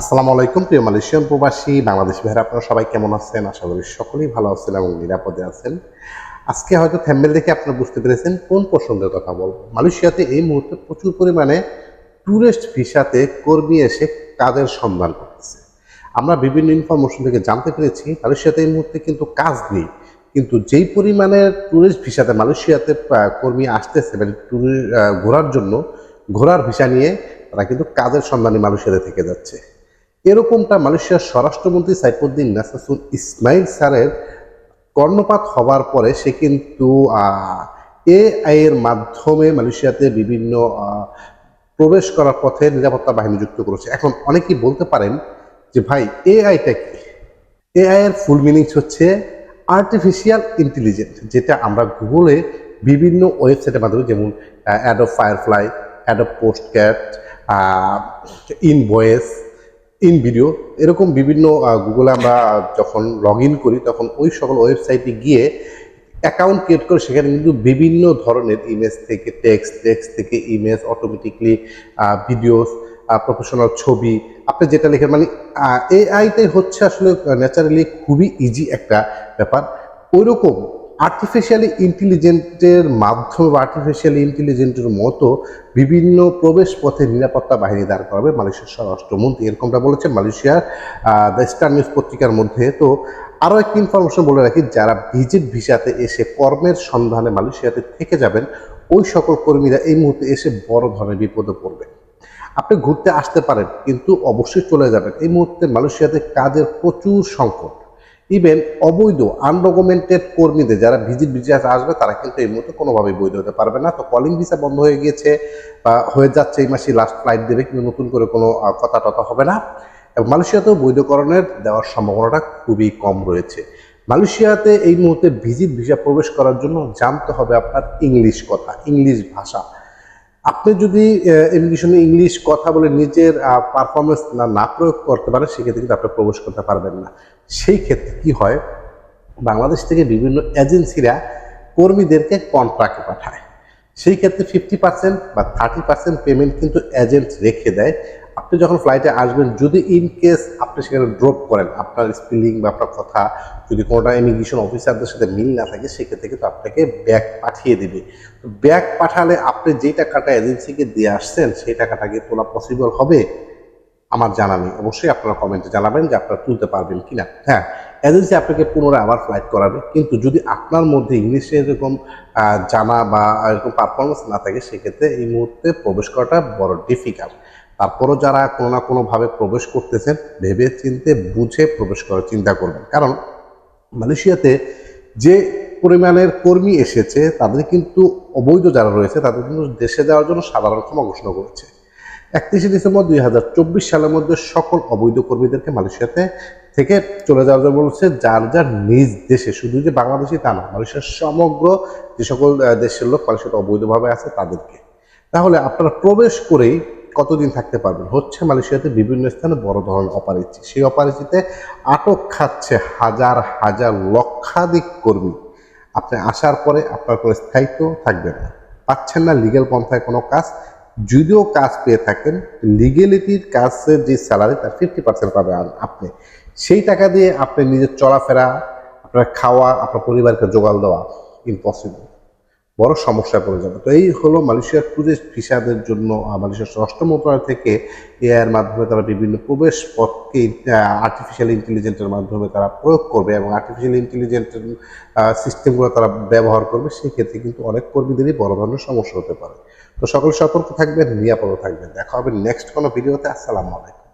আসসালামু আলাইকুম প্রিয় মালয়েশিয়ান প্রবাসী, বাংলাদেশ ভাইরা, আপনারা সবাই কেমন আছেন? আশা করি সকলেই ভালো আছেন এবং নিরাপদে আছেন। আজকে হয়তো থ্যাম্বেল দেখে আপনারা বুঝতে পেরেছেন কোন প্রসঙ্গের কথা বল মালয়েশিয়াতে এই মুহূর্তে প্রচুর পরিমাণে ট্যুরিস্ট ভিসাতে কর্মী এসে কাজের সন্ধান করতেছে। আমরা বিভিন্ন ইনফরমেশন থেকে জানতে পেরেছি, মালয়েশিয়াতে এই মুহূর্তে কিন্তু কাজ নেই। কিন্তু যেই পরিমাণে ট্যুরিস্ট ভিসাতে মালয়েশিয়াতে কর্মী আসতেছে মানে ট্যুরি ঘোরার জন্য, ঘোরার ভিসা নিয়ে তারা কিন্তু কাজের সন্ধানে মালয়েশিয়াতে থেকে যাচ্ছে। এরকমটা মালয়েশিয়ার স্বরাষ্ট্রমন্ত্রী সাইফুদ্দিন নাসাসুল ইসমাইল স্যারের কর্ণপাত হবার পরে সে কিন্তু এআই এর মাধ্যমে মালয়েশিয়াতে বিভিন্ন প্রবেশ করার পথে নিরাপত্তা বাহিনী যুক্ত করেছে। এখন অনেকেই বলতে পারেন যে, ভাই এআইটা কি? এআই এর ফুল মিনিংস হচ্ছে আর্টিফিশিয়াল ইন্টেলিজেন্স যেটা আমরা গুগলে বিভিন্ন ওয়েবসাইটের মাধ্যমে যেমন Adobe Firefly Adobe podcast in voice in video এরকম বিভিন্ন গুগলে আমরা যখন লগ করি, তখন ওই সকল ওয়েবসাইটে গিয়ে অ্যাকাউন্ট ক্রিয়েট করে, সেখানে কিন্তু বিভিন্ন ধরনের ইমেজ থেকে টেক্সট টেক্সট থেকে ইমেজ অটোমেটিকলি ভিডিওস প্রফেশনাল ছবি, আপনি যেটা লেখেন মানে এআইটাই হচ্ছে আসলে ন্যাচারালি খুবই ইজি একটা ব্যাপার। ওইরকম আর্টিফিশিয়ালি ইন্টেলিজেন্টের মাধ্যমে বা আর্টিফিশিয়ালি ইন্টেলিজেন্টের মতো বিভিন্ন প্রবেশ পথে নিরাপত্তা বাহিনী দাঁড় করাবে মালয়েশিয়ার স্বরাষ্ট্রমন্ত্রী। এরকমটা বলেছেন মালয়েশিয়ার দ্য স্টার নিউজ পত্রিকার মধ্যে। তো আরও একটি ইনফরমেশন বলে রাখি, যারা ভিজিট ভিসাতে এসে কর্মের সন্ধানে মালয়েশিয়াতে থেকে যাবেন, ওই সকল কর্মীরা এই মুহূর্তে এসে বড় ধরনের বিপদে পড়বে। আপনি ঘুরতে আসতে পারেন, কিন্তু অবশ্যই চলে যাবেন। এই মুহূর্তে মালয়েশিয়াতে কাজের প্রচুর সংকট। ইভেন অবৈধ আনডকুমেন্টেড কর্মীদের যারা ভিজিট ভিসা আসবে, তারা কিন্তু এই মুহূর্তে কোনোভাবেই বৈধ হতে পারবে না। তো কলিং ভিসা বন্ধ হয়ে গিয়েছে বা হয়ে যাচ্ছে এই মাসে লাস্ট ফ্লাইট দেবে, কিন্তু নতুন করে কোনো কথা টথা হবে না। এবং মালয়েশিয়াতেও বৈধকরণের দেওয়ার সম্ভাবনাটা খুবই কম রয়েছে। মালয়েশিয়াতে এই মুহূর্তে ভিজিট ভিসা প্রবেশ করার জন্য জানতে হবে আপনার ইংলিশ কথা ইংলিশ ভাষা। আপনি যদি এডুকেশনে ইংলিশ কথা বলে নিজের পারফরমেন্স না না প্রয়োগ করতে পারেন, সেক্ষেত্রে কিন্তু আপনি প্রবেশ করতে পারবেন না। সেই ক্ষেত্রে কি হয়, বাংলাদেশ থেকে বিভিন্ন এজেন্সিরা কর্মীদেরকে কন্ট্রাক্টে পাঠায়। সেই ক্ষেত্রে ফিফটি পার্সেন্ট বা থার্টি পার্সেন্ট পেমেন্ট কিন্তু এজেন্ট রেখে দেয়। আপনি যখন ফ্লাইটে আসবেন, যদি ইন কেস আপনি সেখানে ড্রপ করেন, আপনার স্পেলিং বা আপনার কথা যদি কোনোটা ইমিগ্রেশন অফিসারদের সাথে মিল না থাকে, সেক্ষেত্রে কিন্তু আপনাকে ব্যাগ পাঠিয়ে দেবে। ব্যাগ পাঠালে আপনি যেই টাকাটা এজেন্সিকে দিয়ে আসছেন, সেই টাকাটা কি তোলা পসিবল হবে? আমার জানা নেই। অবশ্যই আপনারা কমেন্টে জানাবেন যে আপনারা তুলতে পারবেন কিনা। হ্যাঁ এজেন্সি আপনাকে পুনরায় আবার ফ্লাইট করাবে। কিন্তু যদি আপনার মধ্যে ইংলিশে এরকম জানা বা এরকম পারফরমেন্স না থাকে, সেক্ষেত্রে এই মুহূর্তে প্রবেশ করাটা বড় ডিফিকাল্ট তারপরও যারা কোনো না কোনোভাবে প্রবেশ করতেছেন ভেবে চিনতে বুঝে প্রবেশ করার চিন্তা করবেন। কারণ মালয়েশিয়াতে যে পরিমাণের কর্মী এসেছে, তাদের কিন্তু অবৈধ যারা রয়েছে, তাদের কিন্তু দেশে যাওয়ার জন্য সাধারণ ক্ষমা ঘোষণা করেছে। একত্রিশে ডিসেম্বর দুই হাজার চব্বিশ সালের মধ্যে সকল অবৈধ কর্মীদেরকে মালয়েশিয়াতে থেকে চলে যাওয়ার জন্য বলছে, যার যার নিজ দেশে। শুধু যে বাংলাদেশি তা না, মালয়েশিয়ার সমগ্র যে সকল দেশের লোক মালয়েশিয়াতে অবৈধভাবে আছে তাদেরকে। তাহলে আপনারা প্রবেশ করেই কতদিন থাকতে পারবেন? হচ্ছে মালয়েশিয়াতে বিভিন্ন স্থানে বড় ধরনের অপারেচি। সেই অপারেচিতে আটক খাচ্ছে হাজার হাজার লক্ষাধিক কর্মী। আপনি আসার পরে আপনার কোনো স্থায়িত্ব থাকবে না। পাচ্ছেন না লিগেল পন্থায় কোনো কাজ। যদিও কাজ পেয়ে থাকেন লিগেলিটির কাজের যে স্যালারি তার ফিফটি পার্সেন্ট পাবে আপনি। সেই টাকা দিয়ে আপনি নিজের চলাফেরা, আপনার খাওয়া, আপনার পরিবারকে জোগাল দেওয়া ইম্পসিবল বড় সমস্যায় পড়ে যাবে। তো এই হলো মালয়েশিয়ার টুরিস্ট ভিসাদের জন্য মালয়েশিয়ার স্বরাষ্ট্র মন্ত্রণালয় থেকে এআইয়ের মাধ্যমে তারা বিভিন্ন প্রবেশ পথকে আর্টিফিশিয়াল ইন্টেলিজেন্সের মাধ্যমে তারা প্রয়োগ করবে এবং আর্টিফিশিয়াল ইন্টেলিজেন্সের সিস্টেমগুলো তারা ব্যবহার করবে, সেক্ষেত্রে কিন্তু অনেক কর্মীদেরই বড় ধরনের সমস্যা হতে পারে। তো সকল সতর্ক থাকবেন, নিরাপদ থাকবেন। দেখা হবে নেক্সট কোনো ভিডিওতে আসসালামু আলাইকুম।